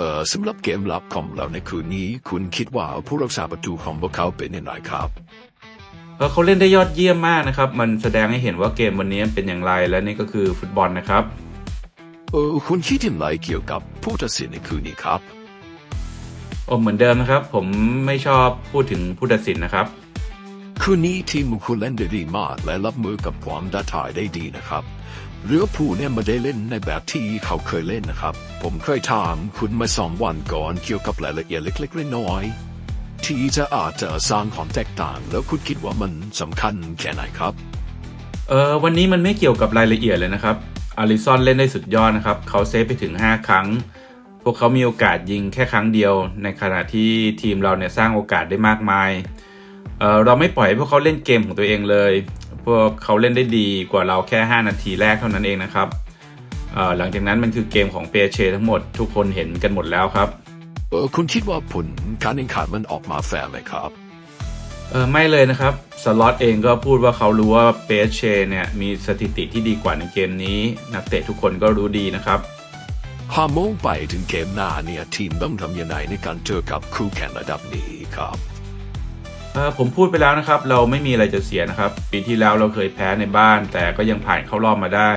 เอ่อสำหรับเกมลับของเราในคืนนี้ คุณคิดว่าผู้รักษาประตูของพวกเขาเป็นยังไงครับเออเขาเล่นได้ยอดเยี่ยมมากนะครับ มันแสดงให้เห็นว่าเกมวันนี้เป็นอย่างไรและนี่ก็คือฟุตบอลนะครับเออคุณคิดอย่างไรเกี่ยวกับผู้ตัดสินในคืนนี้ครับโอ้เหมือนเดิมนะครับ ผมไม่ชอบพูดถึงผู้ตัดสินนะครับ คืนนี้ทีมคุณเล่นได้ดีมาก และรับมือกับความท้าทายได้ดีนะครับเรือผู้เนี่ยไม่ได้เล่นในแบบที่เขาเคยเล่นนะครับ ผมเคยถามคุณมาสองวันก่อนเกี่ยวกับรายละเอียดเล็กๆน้อยๆที่จะอาจจะสร้างความแตกต่าง แล้วคุณคิดว่ามันสำคัญแค่ไหนครับ เออวันนี้มันไม่เกี่ยวกับรายละเอียดเลยนะครับอาริซอนเล่นได้สุดยอดนะครับ เขาเซฟไปถึง 5 ครั้ง พวกเขามีโอกาสยิงแค่ครั้งเดียว ในขณะที่ทีมเราเนี่ยสร้างโอกาสได้มากมาย เออเราไม่ปล่อยให้พวกเขาเล่นเกมของตัวเองเลย พวกเขาเล่นได้ดีกว่าเราแค่ 5 นาทีแรกเท่านั้นเองนะครับเออหลังจากนั้นมันคือเกมของเปเชทั้งหมดทุกคนเห็นกันหมดแล้วครับเออคุณคิดว่าผลการแข่งขันมันออกมาแฟร์ไหมครับเออไม่เลยนะครับ สล็อตเองก็พูดว่าเขารู้ว่าเปเชเนี่ยมีสถิติที่ดีกว่าในเกมนี้ นักเตะทุกคนก็รู้ดีนะครับหาโมงไปถึงเกมหน้าเนี่ยทีมต้องทำยังไงในการเจอกับคู่แข่งระดับนี้ครับเออ ผมพูดไปแล้วนะครับ เราไม่มีอะไรจะเสียนะครับ ปีที่แล้วเราเคยแพ้ในบ้าน แต่ก็ยังผ่านเข้ารอบมาได้